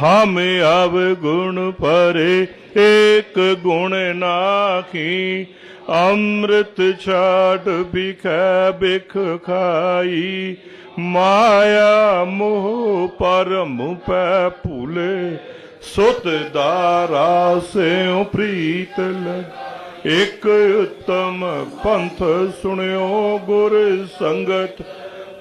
ਹਮ ਅਵ ਗੁਣ ਪਰੇ ਏਕ ਗੁਣ ਨਾਖੀ, ਅੰਮ੍ਰਿਤ ਛਾੜ ਬਿਖੈ ਬਿਖ ਖਾਈ। ਮਾਇਆ ਮੋਹ ਪਰਮ ਪੈ ਭੁਲੇ, ਸੁਤ ਦਾਰਾ ਸਿਉ ਪ੍ਰੀਤ ਲਗ ਇਕ ਉਤਮ ਪੰਥ ਸੁਣਿਓ ਗੁਰ ਸੰਗਤ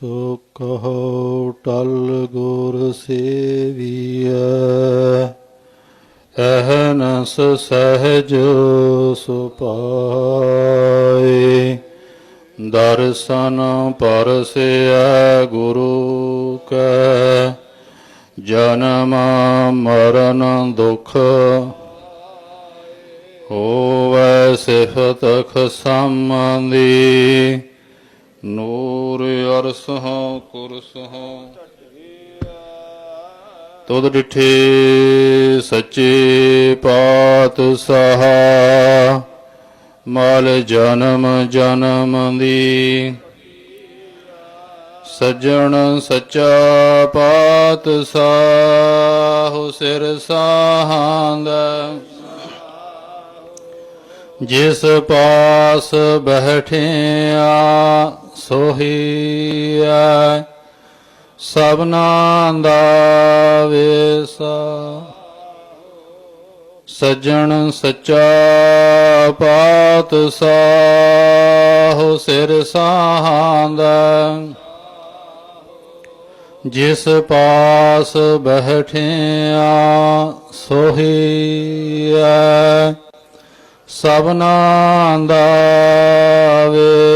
ਸੋ ਕਹੋ ਟਲ ਗੁਰ ਸੇਵੀਐ, ਅਹਨਸ ਸਹਜ ਸੁਪਾਏ। ਦਰਸ਼ਨ ਪਰਸਿਆ ਗੁਰੂ ਕੈ, ਜਨਮ ਮਰਨ ਦੁਖ ਹੋਵੈ ਸਿਫਤ ਖਸਮੰਦੀ ਨੂਰ ਅਰਸਹ ਕੁਰਸਹ ਤੁਧ ਡਿਠੇ ਸੱਚੇ ਪਾਤਸ਼ਾਹ, ਮਲ ਜਨਮ ਜਨਮ ਦੀ। ਸੱਜਣ ਸੱਚਾ ਪਾਤਸ਼ਾਹ, ਸਿਰ ਸਾਹਾਂਦਾ ਜਿਸ ਪਾਸ ਬਹਿਠਿਆ ਸੋਹੀਐ, ਸਭਨਾ ਦਾ ਵੇਸਾ। ਸੱਜਣ ਸੱਚਾ ਪਾਤ ਪਾਤਸ਼ਾਹ ਸਿਰ ਸਾਹਾਂਦਾ। ਜਿਸ ਪਾਸ ਬਹਿਠਿਆ ਸੋਹੀਐ, ਸਭਨਾ ਦਾ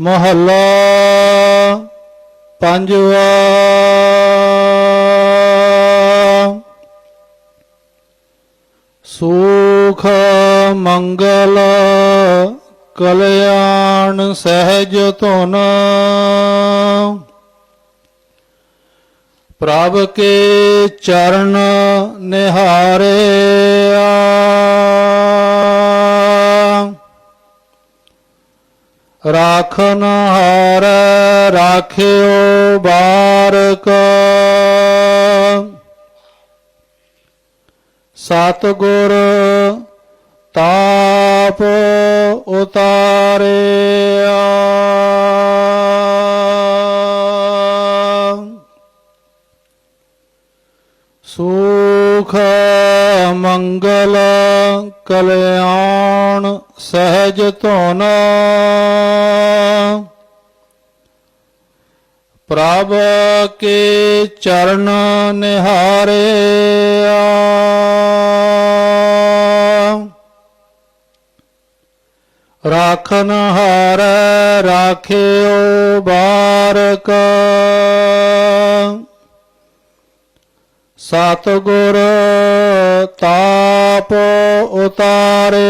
ਮਹੱਲਾ ਪੰਜਵਾ। ਸੁਖ ਮੰਗਲ ਕਲਿਆਣ ਸਹਿਜ ਧੁਨ। ਪ੍ਰਭ ਕੇ ਚਰਨ ਨਿਹਾਰਿਆ। ਰਾਖਨ ਹਾਰ ਰਾਖਿਓ ਬਾਰਕ। ਸਤਗੁਰ ਤਾਪ ਉਤਾਰਿਆ। ਸੁਖ ਮੰਗਲ ਕਲਿਆਣ ਸਹਿਜ ਧੁਨ। ਪ੍ਰਭ ਕੇ ਚਰਨ ਨਿਹਾਰਿਆ ਰਾਖਨ ਹਾਰ ਰਾਖਿਓ ਬਾਰਕ। ਸਤਗੁਰ ਤਾਪ ਉਤਾਰਿਆ।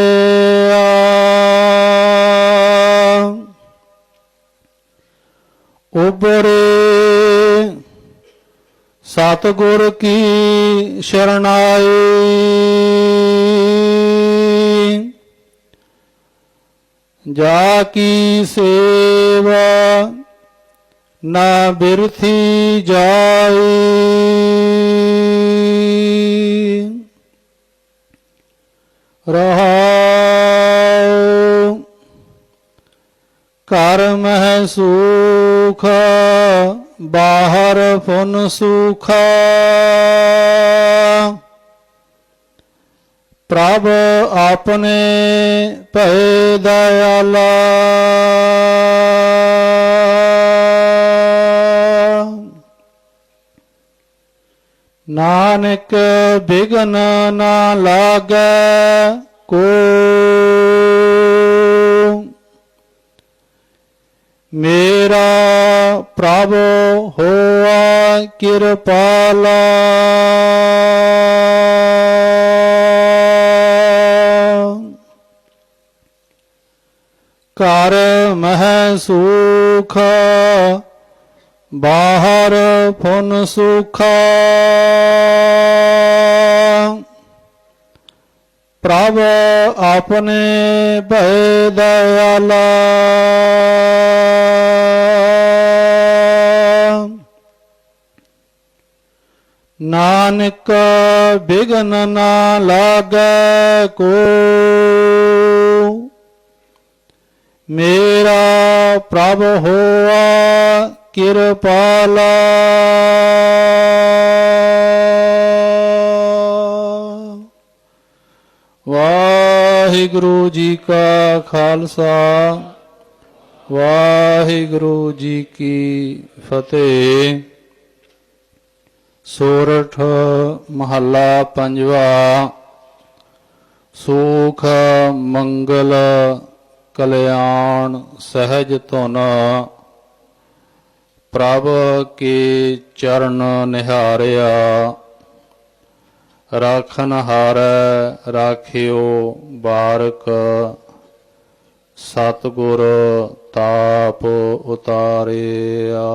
ਉਬਰੇ ਸਤਗੁਰ ਕੀ ਸ਼ਰਨਾਈ ਜਾ ਕੀ ਸੇਵਾ ਨਾ ਬਿਰਥੀ ਜਾਈ ਰਹਾਉ ਘਰ ਮਹਿ ਸੁਖ ਬਾਹਰ ਫੁਨ ਸੁਖਾ। ਪ੍ਰਭ ਆਪਣੇ ਭੈ ਦਇਆਲਾ। ਨਾਨਕ ਬਿਗਨ ਨਾ ਲਾਗੈ ਕੋ। ਮੇਰਾ ਪ੍ਰਭ ਹੋਆ ਕਿਰਪਾਲਾ। ਕਰ ਮਹਿ ਸੁਖ ਬਾਹਰ ਫੁਨ ਸੁਖਾ। ਪ੍ਰਭ ਆਪਣੇ ਭੈ ਦਇਆਲਾ। ਨਾਨਕ ਬਿਗਨ ਨਾ ਲਾਗੈ ਕੋ। ਮੇਰਾ ਪ੍ਰਭ ਹੋਆ ਕਿਰਪਾਲਾ। ਵਾਹਿਗੁਰੂ ਜੀ ਕਾ ਖਾਲਸਾ, ਵਾਹਿਗੁਰੂ ਜੀ ਕੀ ਫਤਿਹ। ਸੋਰਠ ਮਹੱਲਾ ਪੰਜਵਾ, ਸੁਖ ਮੰਗਲ ਕਲਿਆਣ ਸਹਿਜ ਧੁਨ ਪ੍ਰਭ ਕੇ ਚਰਨ ਨਿਹਾਰਿਆ ਰਾਖਨ ਹਾਰੈ ਰਾਖਿਓ ਬਾਰਕ ਸਤਿਗੁਰ ਤਾਪ ਉਤਾਰਿਆ।